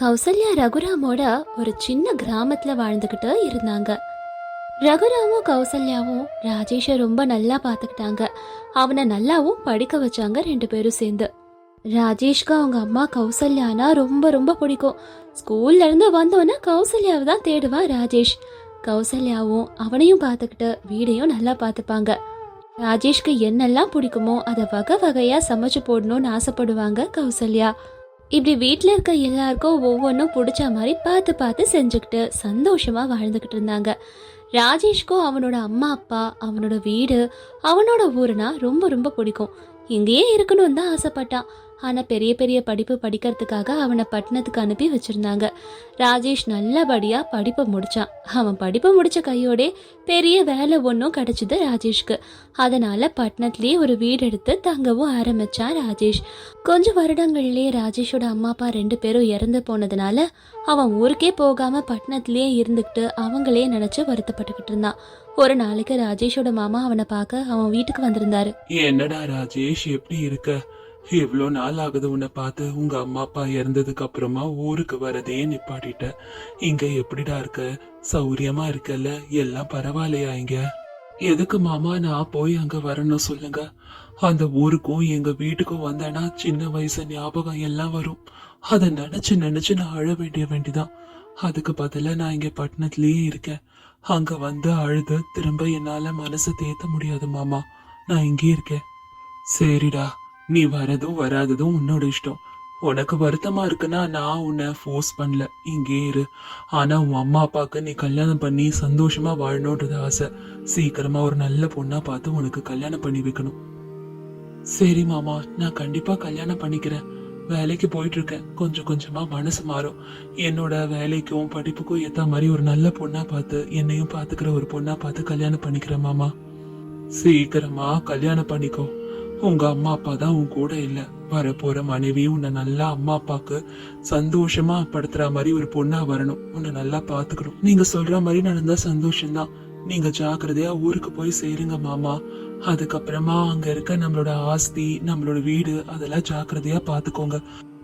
கௌசல்யா ரகுராமோட ஒரு சின்ன கிராமத்துல வாழ்ந்துகிட்டு இருந்தாங்க. ரகுராமும் கௌசல்யாவும் ராஜேஷை ரொம்ப நல்லா பார்த்துக்கிட்டாங்க. அவனை நல்லாவும் படிக்க வச்சாங்க ரெண்டு பேரும் சேர்ந்து. ராஜேஷ்க்கு அவங்க அம்மா கௌசல்யானா ரொம்ப ரொம்ப பிடிக்கும். ஸ்கூல்ல இருந்து வந்தோன்னே கௌசல்யாவை தான் தேடுவான் ராஜேஷ். கௌசல்யாவும் அவனையும் பார்த்துக்கிட்டு வீடையும் நல்லா பார்த்துப்பாங்க. ராஜேஷ்க்கு என்னெல்லாம் பிடிக்குமோ அதை வகை வகையா சமைச்சு போடணும்னு ஆசைப்படுவாங்க கௌசல்யா. இப்படி வீட்டில் இருக்க எல்லாருக்கும் ஒவ்வொன்றும் பிடிச்ச மாதிரி பார்த்து பார்த்து செஞ்சுக்கிட்டு சந்தோஷமாக வாழ்ந்துக்கிட்டு இருந்தாங்க. ராஜேஷ்க்கும் அவனோட அம்மா அப்பா அவனோட வீடு அவனோட ஊருனா ரொம்ப ரொம்ப பிடிக்கும். இங்கேயே இருக்கணும்னு தான் ஆசைப்பட்டான். ஆனால் பெரிய பெரிய படிப்பு படிக்கிறதுக்காக அவனை பட்டணத்துக்கு அனுப்பி வச்சுருந்தாங்க. ராஜேஷ் நல்லபடியாக படிப்பை முடித்தான் அவன் படிப்பை முடித்த கையோடே பெரிய வேலை ஒன்றும் கிடச்சிது ராஜேஷ்க்கு. அதனால் பட்டணத்துலேயே ஒரு வீடு எடுத்து தங்கவும் ஆரம்பிச்சான் ராஜேஷ். கொஞ்சம் வருடங்கள்லேயே ராஜேஷோட அம்மா அப்பா ரெண்டு பேரும் இறந்து போனதுனால அவன் ஊருக்கே போகாமல் பட்டணத்துலேயே இருந்துக்கிட்டு அவங்களே நினச்சி வருத்தப்பட்டுக்கிட்டு இருந்தான். ஒரு நாளைக்கு ராஜேஷோட மாமா அவனை பார்க்க அவன் வீட்டுக்கு வந்திருந்தாரு. என்னடா ராஜேஷ் எப்படி இருக்க? எவ்வளோ நாள் ஆகுது உன்னை பார்த்து? உங்க அம்மா அப்பா இறந்ததுக்கு அப்புறமா ஊருக்கு வரதே நிப்பாட்டிட்ட. இங்க எப்படிடா இருக்க? சௌரியமா இருக்கல்ல? எல்லாம் பரவாயில்லையா இங்க? எதுக்கு மாமா நான் போய் அங்க வரணும் சொல்லுங்க. அந்த ஊருக்கும் எங்க வீட்டுக்கும் வந்தேன்னா சின்ன வயசு ஞாபகம் எல்லாம் வரும். அதை நினைச்சு நினைச்சு நான் அழ வேண்டிய வேண்டிதான். அதுக்கு பதிலாக நான் இங்க பட்டணத்திலேயே இருக்கேன். அங்க வந்து அழுது திரும்ப என்னால மனசை தேத்த முடியாது மாமா. நான் இங்கே இருக்கேன். சரிடா. நீ வரதும் வராததும் உன்னோட இஷ்டம். உனக்கு வருத்தமா இருக்குன்னா நான் உன்னை ஃபோர்ஸ் பண்ணல. இங்கே இரு. ஆனா உன் அம்மா அப்பாவுக்கு நீ கல்யாணம் பண்ணி சந்தோஷமா வாழணுன்றது ஆசை. சீக்கிரமா ஒரு நல்ல பொண்ணா பார்த்து உனக்கு கல்யாணம் பண்ணி வைக்கணும். சரி மாமா நான் கண்டிப்பா கல்யாணம் பண்ணிக்கிறேன். வேலைக்கு போயிட்டு இருக்கேன் கொஞ்சம் கொஞ்சமா மனசு மாறும். என்னோட வேலைக்கும் படிப்புக்கும் ஏத்த மாதிரி ஒரு நல்ல பொண்ணா பார்த்து என்னையும் பாத்துக்கிற ஒரு பொண்ணா பார்த்து கல்யாணம் பண்ணிக்கிறேன் மாமா. சீக்கிரமா கல்யாணம் பண்ணிக்கோ. உங்க அம்மா அப்பா தான் உன் கூட இல்ல. வரப்போற மனைவி உன்னை நல்லா அம்மா அப்பாக்கு சந்தோஷமா படுத்துற மாதிரி ஒரு பொண்ணா வரணும். உன்னை நல்லா பாத்துக்கணும். நீங்க சொல்ற மாதிரி நடந்தா சந்தோஷம்தான். நீங்க ஜாக்கிரதையா ஊருக்கு போய் சேருங்க மாமா. அதுக்கப்புறமா அங்க இருக்க நம்மளோட ஆஸ்தி நம்மளோட வீடு அதெல்லாம் ஜாக்கிரதையா பாத்துக்கோங்க.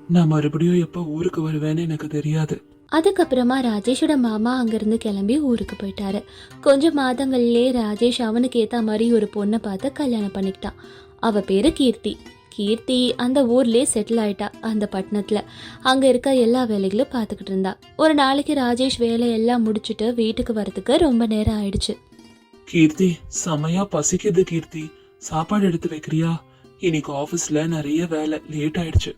நான் மறுபடியும் எப்ப ஊருக்கு வருவேன்னு எனக்கு தெரியாது. அதுக்கப்புறமா ராஜேஷோட மாமா அங்கிருந்து கிளம்பி ஊருக்கு போயிட்டாரு. கொஞ்சம் மாதங்கள்லயே ராஜேஷ் அவனுக்கு ஏத்த மாதிரி ஒரு பொண்ணை பார்த்து கல்யாணம் பண்ணிக்கிட்டான். அவ பேரு கீர்த்தி. கீர்த்தி அந்த ஊர்லயே செட்டில் ஆயிட்டா அந்த பட்டணத்துல. அங்க இருக்க எல்லா வேலைகளும் பார்த்துக்கிட்டு இருந்தா. ஒரு நாளைக்கு ராஜேஷ் வேலையெல்லாம் முடிச்சுட்டு வீட்டுக்கு வரதுக்கு ரொம்ப நேரம் ஆயிடுச்சு. கீர்த்தி செமையா பசிக்குது கீர்த்தி. சாப்பாடு எடுத்து வைக்கிறியா? இன்னைக்கு ஆபீஸ்ல நிறைய வேலை லேட் ஆயிடுச்சு.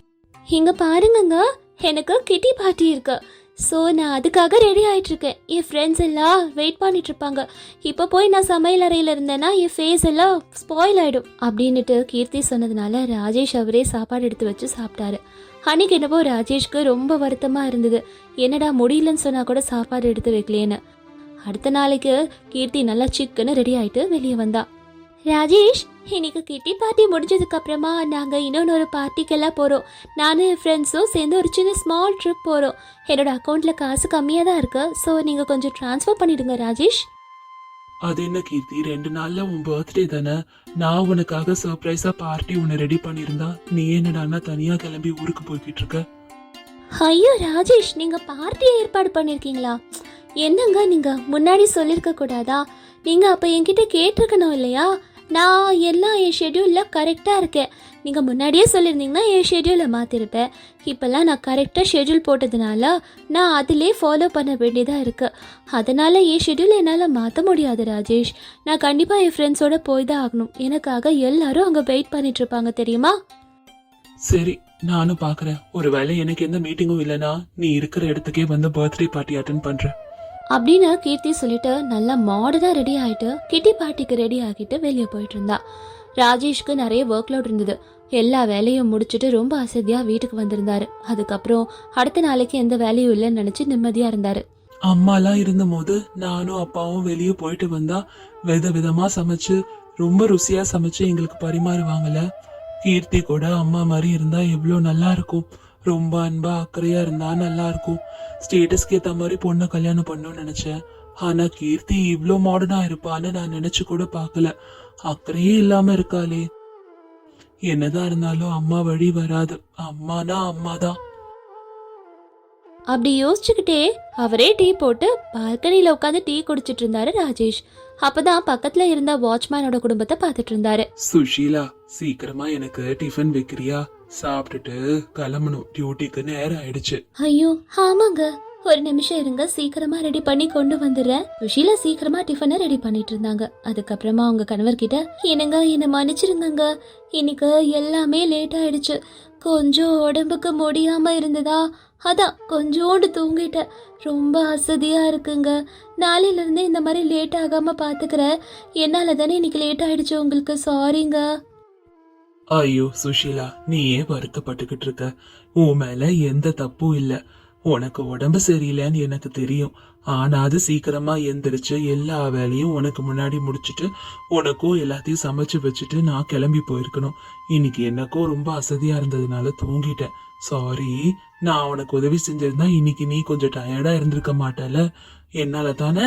இங்க பாருங்கங்க எனக்கு கிட்டி பார்ட்டி இருக்கு. ஸோ நான் அதுக்காக ரெடி ஆயிட்டு இருக்கேன் என் ஃப்ரெண்ட்ஸ் எல்லாம் வெயிட் பண்ணிட்டு இருப்பாங்க இப்போ போய் நான் சமையல் அறையில் இருந்தேன்னா என் ஃபேஸ் எல்லாம் ஸ்பாயில் ஆகிடும் அப்படின்னுட்டு கீர்த்தி சொன்னதுனால ராஜேஷ் அவரே சாப்பாடு எடுத்து வச்சு சாப்பிட்டாரு. அன்னைக்கு என்னவோ ராஜேஷ்க்கு ரொம்ப வருத்தமாக இருந்தது. என்னடா முடியலன்னு சொன்னால் கூட சாப்பாடு எடுத்து வைக்கலேன்னு. அடுத்த நாளைக்கு கீர்த்தி நல்லா சிக்குன்னு ரெடி ஆகிட்டு வெளியே வந்தா. ராஜேஷ் இன்னைக்கு கிட்டி பார்ட்டி முடிஞ்சதுக்கு அப்புறமா நாங்கள் இன்னொன்று பார்ட்டிக்கெல்லாம் போகிறோம் நானும் என் ஃப்ரெண்ட்ஸும் சேர்ந்து ஒரு சின்ன ஸ்மால் ட்ரிப் போகிறோம் என்னோட அக்கௌண்ட்டில் காசு கம்மியாக தான் இருக்கு. ஸோ நீங்கள் கொஞ்சம் ட்ரான்ஸ்ஃபர் பண்ணிடுங்க ராஜேஷ். அது என்ன கீர்த்தி? ரெண்டு நாள்ல உன் பர்த்டே தானே? நான் உனக்காக சர்ப்ரைஸா பார்ட்டி உன்னை ரெடி பண்ணியிருந்தா நீ என்னடான்னா தனியா கிளம்பி ஊருக்கு போய்கிட்டு இருக்க? ஐயோ ராஜேஷ் நீங்கள் பார்ட்டி ஏற்பாடு பண்ணியிருக்கீங்களா என்னங்க நீங்கள் முன்னாடி சொல்லியிருக்க கூடாதா? நீங்கள் அப்போ என்கிட்ட கேட்டிருக்கணும் இல்லையா? நான் எல்லாம் என் ஷெட்யூலில் கரெக்டாக இருக்கேன். நீங்கள் முன்னாடியே சொல்லியிருந்தீங்கன்னா என் ஷெட்யூலை மாற்றிருப்பேன் இப்போல்லாம் நான் கரெக்டாக ஷெட்யூல் போட்டதுனால நான் அதிலே ஃபாலோ பண்ண வேண்டியதாக இருக்குது அதனால் என் ஷெட்யூல் என்னால் மாற்ற முடியாது ராஜேஷ். நான் கண்டிப்பாக என் ஃப்ரெண்ட்ஸோட போய் தான் ஆகணும். எனக்காக எல்லாரும் அங்கே வெயிட் பண்ணிட்டுருப்பாங்க தெரியுமா? சரி நானும் பாக்குறேன். ஒருவேளை எனக்கு எந்த மீட்டிங்கும் இல்லைனா நீ இருக்கிற இடத்துக்கே வந்து பர்த்டே பார்ட்டி அட்டன் பண்ணுறேன் அப்படின்னு கீர்த்தி சொல்லிட்டு நல்லா மாடர்னா ரெடி ஆயிட்டு கிட்டி பார்ட்டிக்கு ரெடி ஆகிட்டு வெளியே போயிட்டு இருந்தா. ராஜேஷ்க்கு நிறைய ஒர்க் லோட் இருந்தது. எல்லா வேலையும் முடிச்சுட்டு ரொம்ப அசதியா வீட்டுக்கு வந்திருந்தாரு. அதுக்கப்புறம் அடுத்த நாளைக்கு எந்த வேலையும் இல்லைன்னு நினைச்சு நிம்மதியா இருந்தாரு. அம்மாலாம் இருந்தபோது நானும் அப்பாவும் வெளியே போயிட்டு வந்தா வித விதமா சமைச்சு ரொம்ப ருசியா சமைச்சு எங்களுக்கு பரிமாறுவாங்கல்ல. கீர்த்தி கூட அம்மா மாதிரி இருந்தா எவ்வளவு நல்லா இருக்கும். ரொம்ப அன்பா அக்கறையா இருந்தா நல்லா இருக்கும் ஸ்டேட்டஸ்க்கு ஏத்த மாதிரி பொண்ணை கல்யாணம் பண்ணணும்னு நினைச்சேன். ஆனா கீர்த்தி இவ்ளோ மாடர்னா இருப்பான்னு நான் நினைச்சு கூட பார்க்கல. அக்கறையே இல்லாம இருக்காளே. என்னதான் இருந்தாலும் அம்மா வழி வராது. அம்மானா அம்மா தான் அப்படி யோசிச்சுக்கிட்டே அவரே டீ போட்டு பால்கனியில உட்காந்து டீ குடிச்சிட்டு இருந்தாரு ராஜேஷ். அப்பதான் பக்கத்துல இருந்த வாட்ச்மேனோட குடும்பத்தை பார்த்துட்டு இருந்தாரு. சுஷீலா சீக்கிரமா எனக்கு டிஃபன் வைக்கிறியா? சாப்பிட்டுட்டு கிளம்பணும். டியூட்டிக்கு நேரம் ஆயிடுச்சு ஐயோ ஆமாங்க. ஒரு நிமிஷம் இருங்க. சீக்கிரமா ரெடி பண்ணி கொண்டு வந்துடுறேன். சுஷீலா சீக்கிரமா டிஃபனை ரெடி பண்ணிட்டு இருந்தாங்க. அதுக்கப்புறமா அவங்க கணவர் கிட்ட என்னங்க என்னை மன்னிச்சிருங்கங்க. இன்னைக்கு எல்லாமே லேட் ஆயிடுச்சு. கொஞ்சம் உடம்புக்கு முடியாம இருந்ததா? அதான் கொஞ்சோண்டு தூங்கிட்டேன். ரொம்ப அசதியா இருக்குங்க. நாளையில இருந்து இந்த மாதிரி லேட் ஆகாம பாத்துக்கிறேன். என்னால தானே இன்னைக்கு லேட் ஆயிடுச்சு உங்களுக்கு. சாரிங்க ஐயோ சுஷீலா நீயே வருத்தப்பட்டுக்கிட்டு இருக்க. உன் மேல எந்த தப்பும் இல்ல. உனக்கு உடம்பு சரியில்லைன்னு எனக்கு தெரியும். ஆனா அது சீக்கிரமா எந்திரிச்சு எல்லா வேலையும் உனக்கு முன்னாடி முடிச்சிட்டு உனக்கும் எல்லாத்தையும் சமைச்சு வச்சுட்டு நான் கிளம்பி போயிருக்கணும். இன்னைக்கு எனக்கும் ரொம்ப அசதியா இருந்ததுனால தூங்கிட்டேன். சாரி நான் உனக்கு உதவி செஞ்சிருந்தா இன்னைக்கு நீ கொஞ்சம் டயர்டா இருந்திருக்க மாட்டல. என்னால தானே?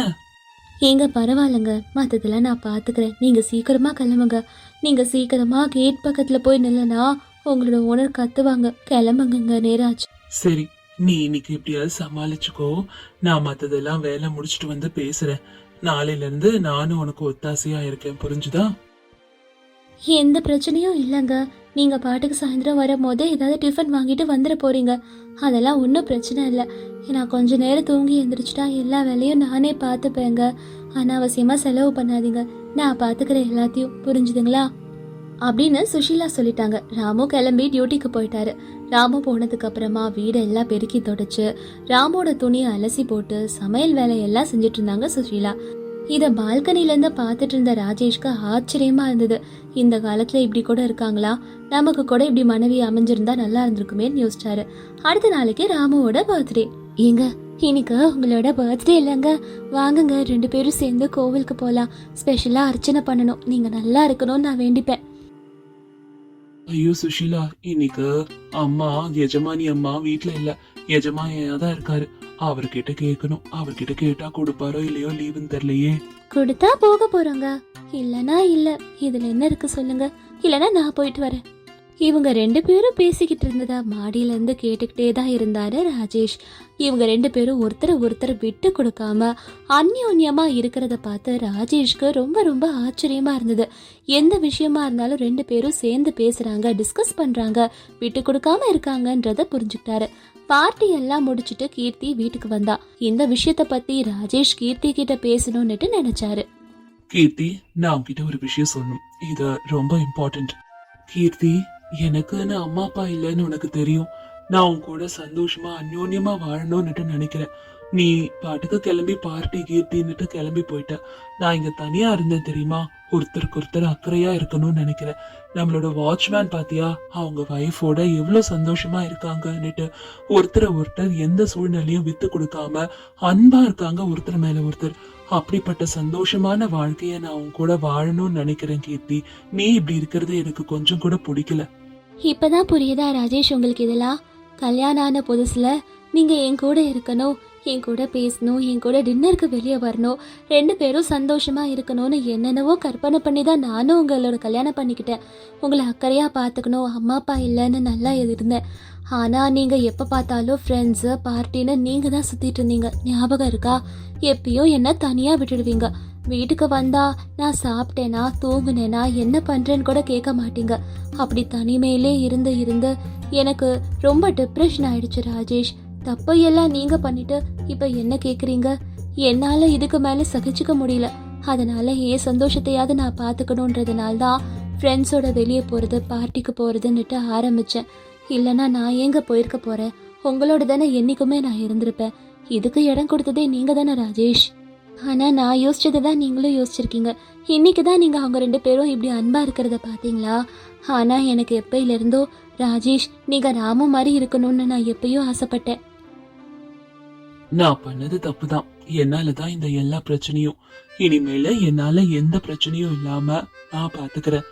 ஏங்க பரவாயில்லங்க. மற்றதெல்லாம் நான் பார்த்துக்கிறேன் நீங்கள் சீக்கிரமாக கிளம்புங்க. நீங்கள் சீக்கிரமாக கேட் பக்கத்தில் போய் நில்லனா உங்களோட ஓனர் கத்துவாங்க. கிளம்புங்கங்க நேரம் ஆச்சு சரி நீ இன்னைக்கு எப்படியாவது சமாளிச்சுக்கோ. நான் மத்ததெல்லாம் வேலை முடிச்சிட்டு வந்து பேசுறேன். நாளையில இருந்து நானும் உனக்கு ஒத்தாசையா இருக்கேன். புரிஞ்சுதா? எந்த பிரச்சனையும் இல்லைங்க. நீங்கள் பாட்டுக்கு சாயந்தரம் வரும்போது ஏதாவது டிஃபன் வாங்கிட்டு வந்துட போகிறீங்க அதெல்லாம் ஒன்றும் பிரச்சனை இல்லை. நான் கொஞ்ச நேரம் தூங்கி எழுந்திரிச்சிட்டா எல்லா வேலையும் நானே பார்த்துப்பேங்க. அனாவசியமாக செலவு பண்ணாதீங்க. நான் பார்த்துக்கிறேன் எல்லாத்தையும். புரிஞ்சுதுங்களா? அப்படின்னு சுஷீலா சொல்லிட்டாங்க. ராமு கிளம்பி டியூட்டிக்கு போயிட்டாரு. ராமு போனதுக்கு அப்புறமா வீடெல்லாம் பெருக்கி தொடச்சு ராமோட துணியை அலசி போட்டு சமையல் வேலையெல்லாம் செஞ்சுட்டு இருந்தாங்க சுஷீலா. இதை பால்கனிலேருந்து பார்த்துட்டு இருந்த ராஜேஷ்க்கு ஆச்சரியமா இருந்தது. இந்த காலத்துல இப்படி கூட இருக்காங்களா? நமக்கு கூட இப்படி மனைவி அமைஞ்சிருந்தா நல்லா இருந்திருக்குமேன்னு யோசிச்சாரு. அடுத்த நாளைக்கு ராமுவோட பர்த்டே ஏங்க இன்னைக்கு உங்களோட பர்த்டே இல்லைங்க. வாங்குங்க ரெண்டு பேரும் சேர்ந்து கோவிலுக்கு போகலாம் ஸ்பெஷலாக அர்ச்சனை பண்ணணும். நீங்கள் நல்லா இருக்கணும்னு நான் வேண்டிப்பேன். ஐயோ சுஷீலா இன்னைக்கு அம்மா எஜமானி அம்மா வீட்ல இல்ல. எஜமானியா தான் இருக்காரு. அவர்கிட்ட கேட்கணும். அவர்கிட்ட கேட்டா கொடுப்பாரோ இல்லையோ லீவுன்னு தெரியலையே. கொடுத்தா போக போறாங்க. இல்லனா இல்ல. இதுல என்ன இருக்கு சொல்லுங்க. இல்லனா நான் போயிட்டு வரேன். இவங்க ரெண்டு பேரும் பேசிக்கிட்டு இருந்ததை மாடியிலேருந்து கேட்டுக்கிட்டே தான் இருந்தாரு ராஜேஷ். இவங்க ரெண்டு பேரும் ஒருத்தரை ஒருத்தர் விட்டு கொடுக்காம அந்யோன்யமாக இருக்கிறத பார்த்து ராஜேஷ்க்கு ரொம்ப ரொம்ப ஆச்சரியமாக இருந்தது. எந்த விஷயமா இருந்தாலும் ரெண்டு பேரும் சேர்ந்து பேசுகிறாங்க டிஸ்கஸ் பண்ணுறாங்க விட்டு கொடுக்காம இருக்காங்கன்றத புரிஞ்சுக்கிட்டாரு. பார்ட்டி எல்லாம் முடிச்சுட்டு கீர்த்தி வீட்டுக்கு வந்தா. இந்த விஷயத்த பத்தி ராஜேஷ் கீர்த்தி கிட்ட பேசணும்னுட்டு நினைச்சாரு. கீர்த்தி நான் உங்ககிட்ட ஒரு விஷயம் சொல்லணும். இது ரொம்ப இம்பார்ட்டன்ட் கீர்த்தி எனக்குன்னு அம்மா அப்பா இல்லைன்னு உனக்கு தெரியும். நான் உன் கூட சந்தோஷமா அந்யோன்யமா வாழணும்னுட்டு நினைக்கிறேன். நீ பாட்டுக்கு கிளம்பி பார்ட்டி கீர்த்தின்னுட்டு கிளம்பி போயிட்ட. நான் இங்க தனியா இருந்தேன் தெரியுமா? ஒருத்தருக்கு ஒருத்தர் அக்கறையா இருக்கணும்னு நினைக்கிறேன். நம்மளோட வாட்ச்மேன் பாத்தியா? அவங்க ஒய்ஃபோட எவ்வளவு சந்தோஷமா இருக்காங்கன்னுட்டு ஒருத்தரை ஒருத்தர் எந்த சூழ்நிலையும் வித்து கொடுக்காம அன்பா இருக்காங்க ஒருத்தர் மேல ஒருத்தர். அப்படிப்பட்ட சந்தோஷமான வாழ்க்கைய நான் உன் கூட வாழணும்னு நினைக்கிறேன் கீர்த்தி. நீ இப்படி இருக்கிறது எனக்கு கொஞ்சம் கூட பிடிக்கல. இப்பதான் புரியுதா ராஜேஷ் உங்களுக்கு இதெல்லாம்? கல்யாணம் ஆன புதுசுல நீங்க என் கூட இருக்கணும் என் கூட பேசணும் என் கூட டின்னருக்கு வெளியே வரணும் ரெண்டு பேரும் சந்தோஷமாக இருக்கணும்னு என்னென்னவோ கற்பனை பண்ணி தான் நானும் உங்களோட கல்யாணம் பண்ணிக்கிட்டேன். உங்களை அக்கறையாக பார்த்துக்கணும் அம்மா அப்பா இல்லைன்னு நல்லா இருந்தேன். ஆனால் நீங்கள் எப்போ பார்த்தாலும் ஃப்ரெண்ட்ஸு பார்ட்டின்னு நீங்கள் தான் சுற்றிட்டு இருந்தீங்க. ஞாபகம் இருக்கா? எப்பயும் என்ன தனியாக விட்டுடுவீங்க. வீட்டுக்கு வந்தா நான் சாப்பிட்டேனா தூங்குனேனா என்ன பண்ணுறேன்னு கூட கேட்க மாட்டீங்க. அப்படி தனிமையிலே இருந்து இருந்து எனக்கு ரொம்ப டிப்ரெஷன் ஆயிடுச்சு ராஜேஷ். தப்பையெல்லாம் நீங்க பண்ணிட்டு இப்ப என்ன கேக்குறீங்க? என்னால இதுக்கு மேல சகிச்சுக்க முடியல. அதனால ஏன் சந்தோஷத்தையாவது நான் பார்த்துக்கணுன்றதுனால தான் ஃப்ரெண்ட்ஸோட வெளியே போறது பார்ட்டிக்கு போறதுன்னுட்டு ஆரம்பிச்சேன். இல்லைன்னா நான் எங்க போயிருக்க போறேன்? உங்களோட தானே என்னைக்குமே நான் இருந்திருப்பேன். இதுக்கு இடம் கொடுத்ததே நீங்க தானே ராஜேஷ்? ஆனா நான் யோசிச்சதை தான் நீங்களும் யோசிச்சிருக்கீங்க. இன்னைக்கு தான் நீங்க அவங்க ரெண்டு பேரும் இப்படி அன்பா இருக்கிறத பாத்தீங்களா? ஆனா எனக்கு எப்பயிலிருந்தோ ராஜேஷ் நீங்க ராமு மாதிரி இருக்கணும்னு நான் எப்பயோ ஆசைப்பட்டேன். நான் பண்ணது தப்புதான். என்னாலதான் இந்த எல்லா பிரச்சனையும். இனிமேல என்னால எந்த பிரச்சனையும் இல்லாம நான் பாத்துக்கிறேன்.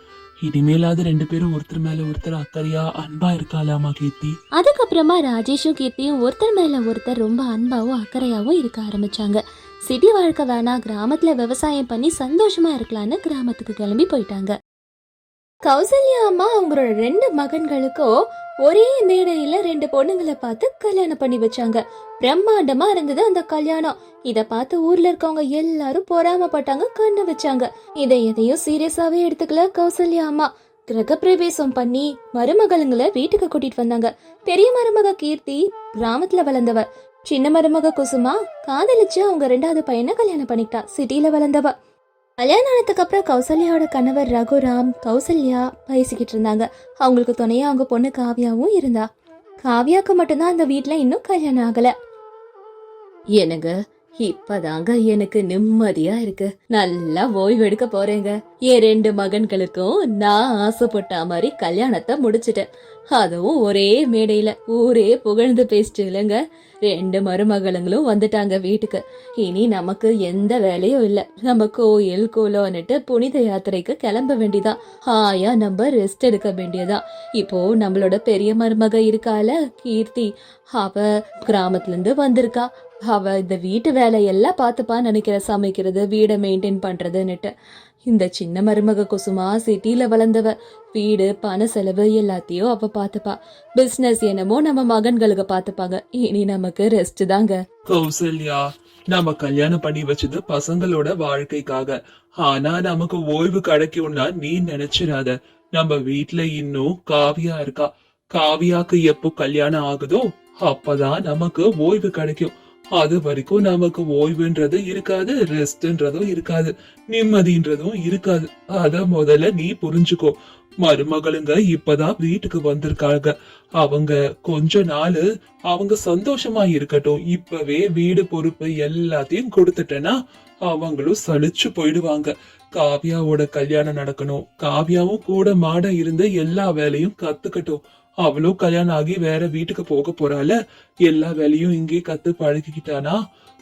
இனிமேலாவது ரெண்டு பேரும் ஒருத்தர் மேல ஒருத்தர் அக்கறையா அன்பா இருக்காளாமா கீர்த்தி? அதுக்கப்புறமா ராஜேஷும் கீர்த்தியும் ஒருத்தர் மேல ஒருத்தர் ரொம்ப அன்பாவும் அக்கறையாவும் இருக்க ஆரம்பிச்சாங்க. சிட்டி வாழ்க்கை வேணா கிராமத்துல விவசாயம் பண்ணி சந்தோஷமா இருக்கலாம்னு கிராமத்துக்கு கிளம்பி போயிட்டாங்க. கௌசல்யா அம்மா அவங்களோட ரெண்டு மகன்களுக்கும் ஒரே மேடையில ரெண்டு பொண்ணுங்களை பார்த்து கல்யாணம் பண்ணி வச்சாங்க. பிரம்மாண்டமா இருந்தது அந்த கல்யாணம். இத பார்த்து ஊர்ல இருக்கவங்க எல்லாரும் பொறாமப்பட்டாங்க கண்ணு வச்சாங்க. இதை எதையும் சீரியஸாவே எடுத்துக்கல கௌசல்யா அம்மா. கிரகப்பிரவேசம் பண்ணி மருமகளுங்களை வீட்டுக்கு கூட்டிட்டு வந்தாங்க. பெரிய மருமக கீர்த்தி கிராமத்துல வளர்ந்தவ. சின்ன மருமக குசுமா காதலிச்சு அவங்க ரெண்டாவது பையனை கல்யாணம் பண்ணிக்கிட்டா. சிட்டில வளர்ந்தவ. கல்யாணம் ஆனதுக்கு அப்புறம் கௌசல்யாவோட கணவர் ரகுராம் கௌசல்யா பேசிக்கிட்டு இருந்தாங்க. அவங்களுக்கு துணையா அவங்க பொண்ணு காவியாவும் இருந்தா. காவியாக்கு மட்டும்தான் அந்த வீட்டில் இன்னும் கல்யாணம் ஆகல. எனக்கு இப்பதாங்க எனக்கு நிம்மதியா இருக்கு. நல்லா ஓய்வு எடுக்க போறேங்க. என் ரெண்டு மகன்களுக்கும் நான் ஆசைப்பட்ட மாதிரி கல்யாணத்தை முடிச்சிட்டேன். அதுவும் ஒரே மேடையில. ஊரே புகழ்ந்து பேசிட்டு இல்லைங்க. ரெண்டு மருமகளுங்களும் வந்துட்டாங்க வீட்டுக்கு. இனி நமக்கு எந்த வேலையும் இல்ல. நம்ம கோயில் குலோன்னுட்டு புனித யாத்திரைக்கு கிளம்ப வேண்டியதா? ஹாயா நம்ம ரெஸ்ட் எடுக்க வேண்டியதா? இப்போ நம்மளோட பெரிய மருமக இருக்கால கீர்த்தி. அவ கிராமத்துல இருந்து வந்திருக்கா. அவ இந்த வீட்டு வேலையெல்லாம் பார்த்துப்பா நினைக்கிற சமைக்கிறது வீடை மெயின்டைன் பண்றதுன்னுட்டு. இந்த சின்ன மருமக குசுமா சிட்டியில வளர்ந்தவ வீடு பண செலவு எல்லாத்தையும் அவ பார்த்துப்பா. பிசினஸ் என்னமோ நம்ம மகன்களுக்கு பார்த்துப்பாங்க. இனி நமக்கு ரெஸ்ட் தாங்க. கௌசல்யா நம்ம கல்யாணம் பண்ணி வச்சது பசங்களோட வாழ்க்கைக்காக. ஆனா நமக்கு ஓய்வு கிடைக்கும்னா நீ நினைச்சிடாத நம்ம வீட்ல இன்னும் காவியா இருக்கா? காவியாக்கு எப்போ கல்யாணம் ஆகுதோ அப்பதான் நமக்கு ஓய்வு கிடைக்கும். அது வரைக்கும் நமக்கு ஓய்வுன்றது இருக்காது ரெஸ்ட்ன்றதும் இருக்காது நிம்மதின்றதும் இருக்காது. அத முதல்ல நீ புரிஞ்சுக்கோ. மருமகளுங்க இப்பதான் வீட்டுக்கு வந்திருக்காங்க. அவங்க கொஞ்ச நாள் அவங்க சந்தோஷமா இருக்கட்டும். இப்பவே வீடு பொறுப்பு எல்லாத்தையும் கொடுத்துட்டேன்னா அவங்களும் சலிச்சு போயிடுவாங்க. காவியாவோட கல்யாணம் நடக்கணும். காவியாவும் கூட மாட இருந்து எல்லா வேலையும் கத்துக்கட்டும். அவளும் கல்யாணம் ஆகி வேற வீட்டுக்கு போக போறால. எல்லா வேலையும் இங்கே கத்து பழகிக்கிட்டானா?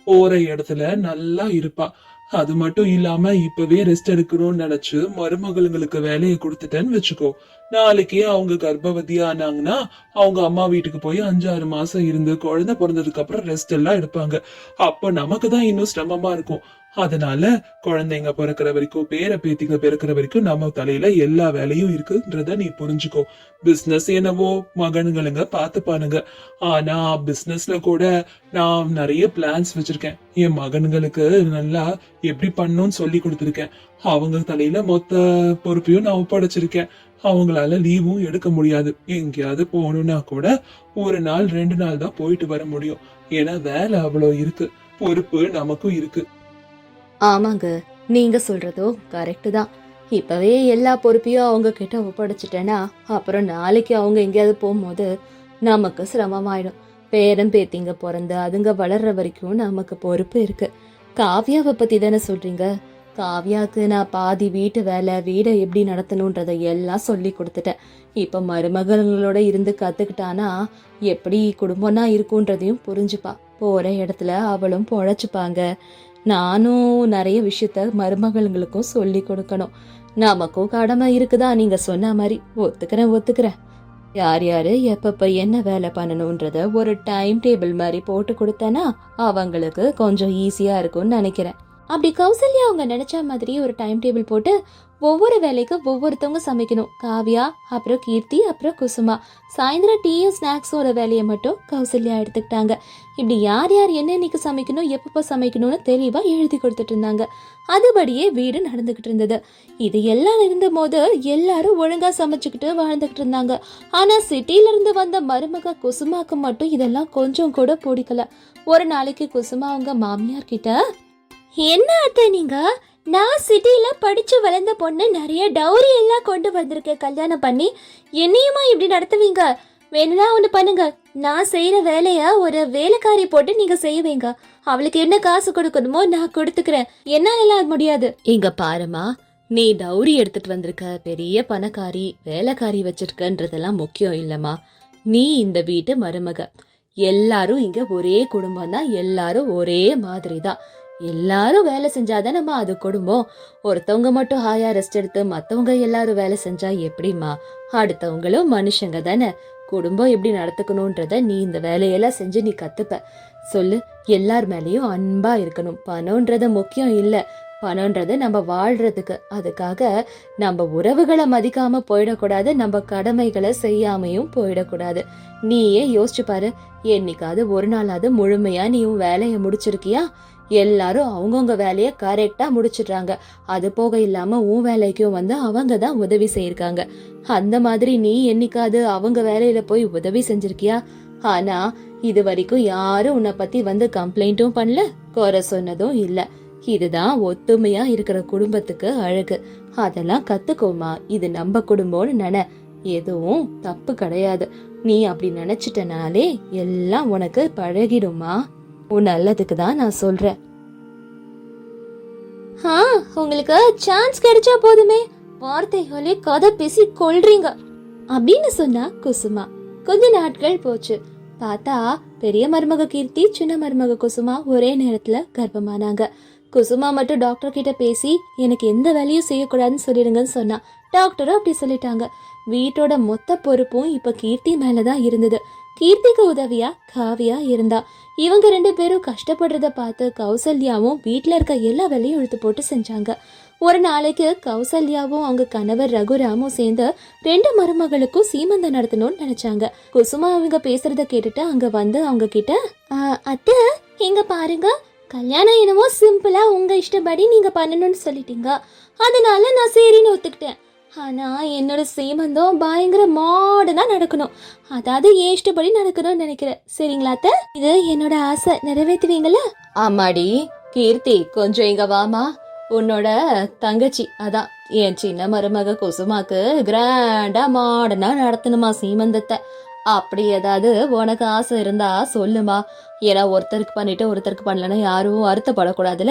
போற இடத்துல நல்லா இருப்பா. அது மட்டும் இல்லாம இப்பவே ரெஸ்ட் எடுக்கணும்னு நினைச்சு மருமகளுங்களுக்கு வேலையை கொடுத்துட்டேன்னு வச்சுக்கோ. நாளைக்கே அவங்க கர்ப்பவதி ஆனாங்கன்னா அவங்க அம்மா வீட்டுக்கு போய் அஞ்சாறு மாசம் இருந்து குழந்தை பிறந்ததுக்கு அப்புறம் ரெஸ்ட் எல்லாம் எடுப்பாங்க. அப்ப நமக்கு தான் இன்னும் சிரமமா இருக்கும். அதனால குழந்தைங்க பிறக்கிற வரைக்கும் பேர பேத்திங்க பிறக்கிற வரைக்கும் நம்ம தலையில எல்லா வேலையும் இருக்குன்றத நீ புரிஞ்சுக்கோ. பிசினஸ் என்னவோ மகனுங்களுங்க பாத்துப்பானுங்க ஆனா பிசினஸ்ல கூட நான் நிறைய பிளான்ஸ் வச்சிருக்கேன். என் மகன்களுக்கு நல்லா எப்படி பண்ணும்னு சொல்லி கொடுத்துருக்கேன். அவங்க தலையில மொத்த பொறுப்பையும் நான் ஒப்படைச்சிருக்கேன். அவங்களால லீவும் எடுக்க முடியாது. எங்கேயாவது போகணும்னா கூட ஒரு நாள் ரெண்டு நாள் தான் போயிட்டு வர முடியும். ஏன்னா வேலை அவ்வளோ இருக்கு. பொறுப்பு நமக்கும் இருக்கு. ஆமாங்க நீங்க சொல்றதும் கரெக்டு தான். இப்பவே எல்லா பொறுப்பையும் அவங்க கிட்ட ஒப்படைச்சிட்டேன்னா அப்புறம் நாளைக்கு அவங்க எங்கேயாவது போகும்போது நமக்கு சிரமமாயிடும். பேரன் பேத்திங்க பிறந்து அதுங்க வளர்ற வரைக்கும் நமக்கு பொறுப்பு இருக்கு. காவ்யாவை பத்தி தானே சொல்றீங்க? காவ்யாவுக்கு நான் பாதி வீட்டு வேலை வீடை எப்படி நடத்தணுன்றதை எல்லாம் சொல்லி கொடுத்துட்டேன். இப்போ மருமகளோட இருந்து கத்துக்கிட்டானா எப்படி குடும்பம்னா இருக்குன்றதையும் புரிஞ்சுப்பா. போற இடத்துல அவளும் பொழைச்சுப்பாங்க. நானும் நிறைய விஷயத்த மருமகளுங்களுக்கும் சொல்லி கொடுக்கணும். நமக்கும் கடமை இருக்குதா? நீங்க சொன்ன மாதிரி. ஒத்துக்கிறேன் ஒத்துக்கிறேன். யார் யாரு எப்பப்ப என்ன வேலை பண்ணணுன்றத ஒரு டைம் டேபிள் மாதிரி போட்டு கொடுத்தேன்னா அவங்களுக்கு கொஞ்சம் ஈஸியா இருக்கும்னு நினைக்கிறேன். அப்படி கௌசல்யா அவங்க நினச்ச மாதிரி ஒரு டைம் டேபிள் போட்டு ஒவ்வொரு வேலைக்கும் ஒவ்வொருத்தவங்க சமைக்கணும். காவியா அப்புறம் கீர்த்தி அப்புறம் குசுமா. சாயந்தரம் டீயும் ஸ்நாக்ஸோட வேலையை மட்டும் கௌசல்யா எடுத்துக்கிட்டாங்க. இப்படி யார் யார் என்னென்னைக்கு சமைக்கணும் எப்பப்போ சமைக்கணும்னு தெளிவாக எழுதி கொடுத்துட்டு இருந்தாங்க. அதுபடியே வீடு நடந்துக்கிட்டு இருந்தது. இது எல்லாம் இருந்தபோது எல்லாரும் ஒழுங்காக சமைச்சுக்கிட்டு வாழ்ந்துக்கிட்டு இருந்தாங்க. ஆனால் சிட்டியிலேருந்து வந்த மருமக குசுமாக்கு மட்டும் இதெல்லாம் கொஞ்சம் கூட பிடிக்கல. ஒரு நாளைக்கு குசுமா அவங்க மாமியார் கிட்ட என்ன அத்தை நீங்க? நான் சிட்டியில் படிச்சு வளர்ந்த பொண்ணு நிறைய டவுரி எல்லாம் கொண்டு வந்திருக்கேன் கல்யாணம் பண்ணி. என்னையுமா இப்படி நடத்துவீங்க? வேணும்னா ஒன்று பண்ணுங்க. நான் செய்யற வேலைய ஒரு வேலைக்காரி போட்டு நீங்க செய்வீங்க. அவளுக்கு என்ன காசு கொடுக்கணுமோ நான் கொடுத்துக்கிறேன். என்னால அது முடியாது. இங்க பாருமா நீ டௌரி எடுத்துட்டு வந்திருக்க பெரிய பணக்காரி வேலைக்காரி வச்சிருக்கன்றதெல்லாம் முக்கியம் இல்லம்மா. நீ இந்த வீட்டு மருமக. எல்லாரும் இங்க ஒரே குடும்பம் தான் எல்லாரும் ஒரே மாதிரி தான் எல்லாரும் வேலை செஞ்சாதான் நம்ம அது குடும்பம் ஒருத்தவங்க மட்டும் ஹாயா ரெஸ்ட் எடுத்து மற்றவங்க எல்லாரும் வேலை செஞ்சா எப்படிம்மா? அடுத்தவங்களும் மனுஷங்க தானே. குடும்பம் எப்படி நடத்துக்கணுன்றத நீ இந்த வேலையெல்லாம் செஞ்சு நீ கத்துப்ப. சொல்லு எல்லார் மேலேயும் அன்பா இருக்கணும். பணம்ன்றது முக்கியம் இல்லை. பணம்ன்றது நம்ம வாழ்றதுக்கு. அதுக்காக நம்ம உறவுகளை மதிக்காம போயிடக்கூடாது நம்ம கடமைகளை செய்யாமையும் போயிடக்கூடாது. நீயே யோசிச்சு பாரு என்னைக்காவது ஒரு நாளாவது முழுமையா நீ உன் வேலையை முடிச்சிருக்கியா? எல்லாரும் அவங்கவுங்க வேலையை கரெக்டா முடிச்சிடுறாங்க. அது போக இல்லாம உன் வேலைக்கும் வந்து அவங்க தான் உதவி செய்யிருக்காங்க. அந்த மாதிரி நீ என்னைக்காவது அவங்க வேலையில போய் உதவி செஞ்சிருக்கியா? ஆனா இது வரைக்கும் யாரும் உன்னை பத்தி வந்து கம்ப்ளைண்ட்டும் பண்ணல குறை சொன்னதும் இல்ல. இதுதான் ஒத்துமையா இருக்கிற குடும்பத்துக்கு அழகு. அதெல்லாம் கத்துக்கோமா இது நம்ம குடும்பம்னு நினை. எதுவும் தப்பு கிடையாது. நீ அப்படி நினைச்சிட்டனாலே எல்லாம் உனக்கு பழகிடுமா உன் நல்லதுக்கு தான் நான் சொல்றேன். ஆ உங்களுக்கு சான்ஸ் கிடைச்சா போதுமே. வார்த்தைகளே கதை பேசி கொள்றீங்க அப்படின்னு சொன்னா குசுமா. கொஞ்ச நாட்கள் போச்சு. பார்த்தா பெரிய மருமக கீர்த்தி சின்ன மருமக குசுமா ஒரே நேரத்துல கர்ப்பமானாங்க. குசுமா மட்டும் டாக்டர் கிட்ட பேசி எனக்கு எந்த வேலையும் செய்யக்கூடாதுன்னு சொல்லிடுங்கன்னு சொன்னா. டாக்டரும் அப்படி சொல்லிட்டாங்க. வீட்டோட மொத்த பொறுப்பும் இப்ப கீர்த்தி மேலதான் இருந்தது. கீர்த்திக்கு உதவியா காவியா இருந்தா. இவங்க ரெண்டு பேரும் கஷ்டப்படுறத பார்த்து கௌசல்யாவும் வீட்டில் இருக்க எல்லா வேலையும் இழுத்து போட்டு செஞ்சாங்க. ஒரு நாளைக்கு கௌசல்யாவும் அவங்க கணவர் ரகுராமும் சேர்ந்து ரெண்டு மருமகளுக்கும் சீமந்தம் நடத்தணும்னு நினைச்சாங்க. குசுமா அவங்க பேசுறத கேட்டுட்டு அங்க வந்து அவங்க கிட்ட அத்தை இங்க பாருங்க. கல்யாணம் என்னவோ சிம்பிளா உங்க இஷ்டப்படி நீங்க பண்ணணும்னு சொல்லிட்டீங்க. அதனால நான் சரின்னு ஒத்துக்கிட்டேன். ஆனால் என்னோட சீமந்தம் பயங்கர மாடனாக நடக்கணும். அதாவது ஏஷ்டபடி இஷ்டப்படி நடக்கணும்னு நினைக்கிறேன். சரிங்களா அத்தை? இது என்னோட ஆசை. நிறைவேற்றுவீங்களா? ஆமாடி. கீர்த்தி கொஞ்சம் இங்க வாமா உன்னோட தங்கச்சி அதான். என் சின்ன மருமக குசுமாக்கு கிராண்டா மாடனாக நடத்தணுமா சீமந்தத்தை. அப்படி ஏதாவது உனக்கு ஆசை இருந்தா சொல்லுமா. ஏன்னா ஒருத்தருக்கு பண்ணிட்டு ஒருத்தருக்கு பண்ணலன்னா யாரும் வருத்தப்படக்கூடாதுல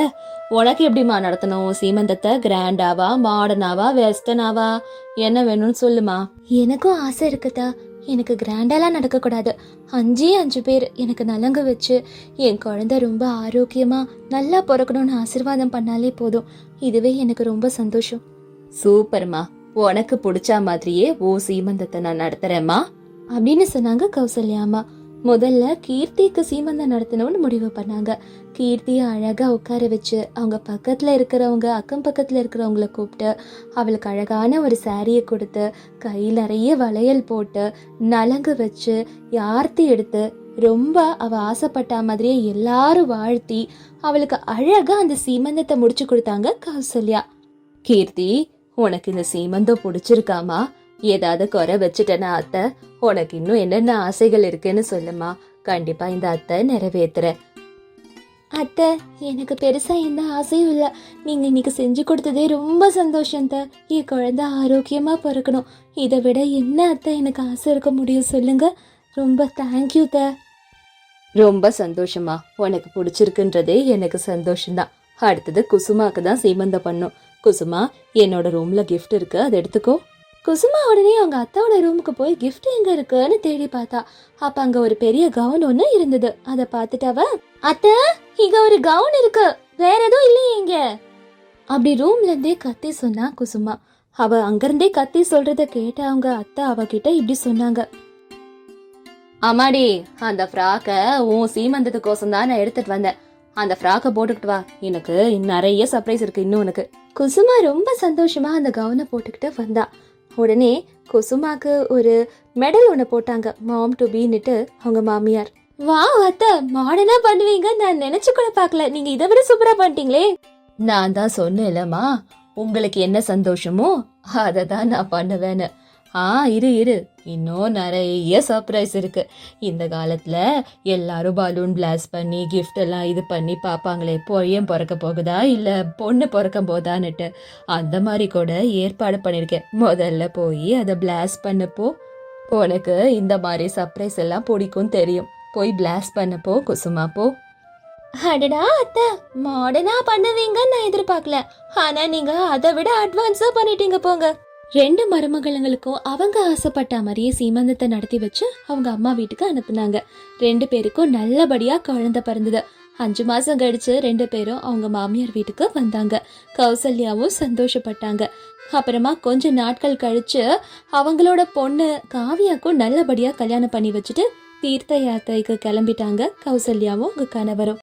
உனக்கு எப்படிம்மா நடத்தணும்? சீமந்தத்தை கிராண்டாவா மாடர்னாவா வெஸ்டர்னாவா? என்ன வேணும்னு சொல்லுமா. எனக்கும் ஆசை இருக்குதா. எனக்கு கிராண்டாலாம் நடக்கக்கூடாது. அஞ்சே அஞ்சு பேர் எனக்கு நலங்கு வச்சு என் குழந்தை ரொம்ப ஆரோக்கியமா நல்லா பிறக்கணும்னு ஆசீர்வாதம் பண்ணாலே போதும். இதுவே எனக்கு ரொம்ப சந்தோஷம். சூப்பர்மா. உனக்கு பிடிச்ச மாதிரியே ஓ சீமந்தத்தை நான் நடத்துறேம்மா. அப்படின்னு சொன்னாங்க கௌசல்யாமா முதல்ல கீர்த்திக்கு சீமந்தம் நடத்தணும்னு முடிவு பண்ணாங்க. கீர்த்தியை அழகா உட்கார வச்சு அவங்க பக்கத்துல இருக்கிறவங்க அக்கம் பக்கத்துல இருக்கிறவங்கள கூப்பிட்டு அவளுக்கு அழகான ஒரு சாரியை கொடுத்து கை நிறைய வளையல் போட்டு நலங்கு வச்சு யார்த்தி எடுத்து ரொம்ப அவ ஆசைப்பட்ட மாதிரியே எல்லாரும் வாழ்த்தி அவளுக்கு அழகா அந்த சீமந்தத்தை முடிச்சு கொடுத்தாங்க கௌசல்யா. கீர்த்தி உனக்கு இந்த சீமந்தம் பிடிச்சிருக்காமா? ஏதாவது குறை வச்சுட்டேனா அத்தை உனக்கு இன்னும் என்னென்ன ஆசைகள் இருக்குன்னு சொல்லுமா. கண்டிப்பா இந்த அத்தை நிறைவேத்துறேன் அத்தை எனக்கு பெருசா எந்த ஆசையும் இல்லை. நீங்க இன்னைக்கு செஞ்சு கொடுத்ததே ரொம்ப சந்தோஷம் த என் குழந்தை ஆரோக்கியமா பிறக்கணும். இதை விட என்ன அத்தை எனக்கு ஆசை இருக்க முடியும் சொல்லுங்க. ரொம்ப தேங்க்யூ த ரொம்ப சந்தோஷமா உனக்கு பிடிச்சிருக்குன்றதே எனக்கு சந்தோஷம்தான். அடுத்தது குசுமாக்கு தான் சீமந்தம் பண்ணும். குசுமா என்னோட ரூம்ல கிஃப்ட் இருக்கு அதை எடுத்துக்கோ. குசுமா உடனே அவங்க அத்தாவோட ரூமுக்கு போய் கிஃப்ட் எங்க இருக்குன்னு தேடி பார்த்தா. அப்ப அங்க ஒரு பெரிய கவுன் ஒண்ணு இருந்தது. அதை பார்த்துட்டு அவ அத்தை இங்க ஒரு கவுன் இருக்கு. வேற எதுவும் இல்லையே இங்க. அப்படி ரூம்ல இருந்தே கத்தி சொன்னா குசுமா. அவ அங்கிருந்தே கத்தி சொல்றத கேட்ட அவங்க அத்தை அவகிட்ட இப்படி சொன்னாங்க. அம்மாடி அந்த ஃப்ராக்க உன் சீமந்தத்துக்கோசம் தான் நான் எடுத்துட்டு வந்தேன். அந்த ஃப்ராக்கை போட்டுக்கிட்டு வா. எனக்கு நிறைய சர்ப்ரைஸ் இருக்கு இன்னும் உனக்கு. குசுமா ரொம்ப சந்தோஷமா அந்த கவுனை போட்டுக்கிட்டு வந்தா. உடனே குசுமாக்கு ஒரு மெடல் ஒன்று போட்டாங்க. மாம் டு பீன்னுட்டு அவங்க மாமியார். வா அத்தை மாடர்னா பண்ணுவீங்க. நான் நினைச்சு கூட பார்க்கல. நீங்க இதை விட சூப்பரா பண்ணிட்டீங்களே. நான் தான் சொன்னேன்லம்மா. உங்களுக்கு என்ன சந்தோஷமோ அதை தான் நான் பண்ணுவேன்னு. ஆ இரு இரு. இன்னும் நிறைய சர்ப்ரைஸ் இருக்கு. இந்த காலத்துல எல்லாரும் பலூன் பிளாஸ் பண்ணி கிஃப்ட் எல்லாம் இது பண்ணி பார்ப்பாங்களே பையன் பிறக்க போகுதா? இல்ல பொண்ணு பிறக்க போதான்னுட்டு. அந்த மாதிரி கூட ஏற்பாடு பண்ணிருக்கேன். முதல்ல போய் அதை பிளாஸ் பண்ணப்போ உனக்கு இந்த மாதிரி சர்ப்ரைஸ் எல்லாம் பிடிக்கும் தெரியும். போய் பிளாஸ் பண்ணப்போ குசுமா போ. அடடா அத்தை மாடர்னா பண்ணுவீங்கன்னு நான் எதிர்பார்க்கல. ஆனா நீங்க அதை விட அட்வான்ஸா பண்ணிட்டீங்க போங்க. ரெண்டு மருமகளுங்களுக்கும் அவங்க ஆசைப்பட்ட மாதிரியே சீமந்தத்தை நடத்தி வச்சு அவங்க அம்மா வீட்டுக்கு அனுப்புனாங்க. ரெண்டு பேருக்கும் நல்லபடியா குழந்தை பிறந்தது. அஞ்சு மாசம் கழிச்சு ரெண்டு பேரும் அவங்க மாமியார் வீட்டுக்கு வந்தாங்க. கௌசல்யாவும் சந்தோஷப்பட்டாங்க. அப்புறமா கொஞ்ச நாட்கள் கழிச்சு அவங்களோட பொண்ணு காவியாக்கும் நல்லபடியா கல்யாணம் பண்ணி வச்சுட்டு தீர்த்த யாத்திரைக்கு கிளம்பிட்டாங்க கௌசல்யாவும் உங்க கணவரும்.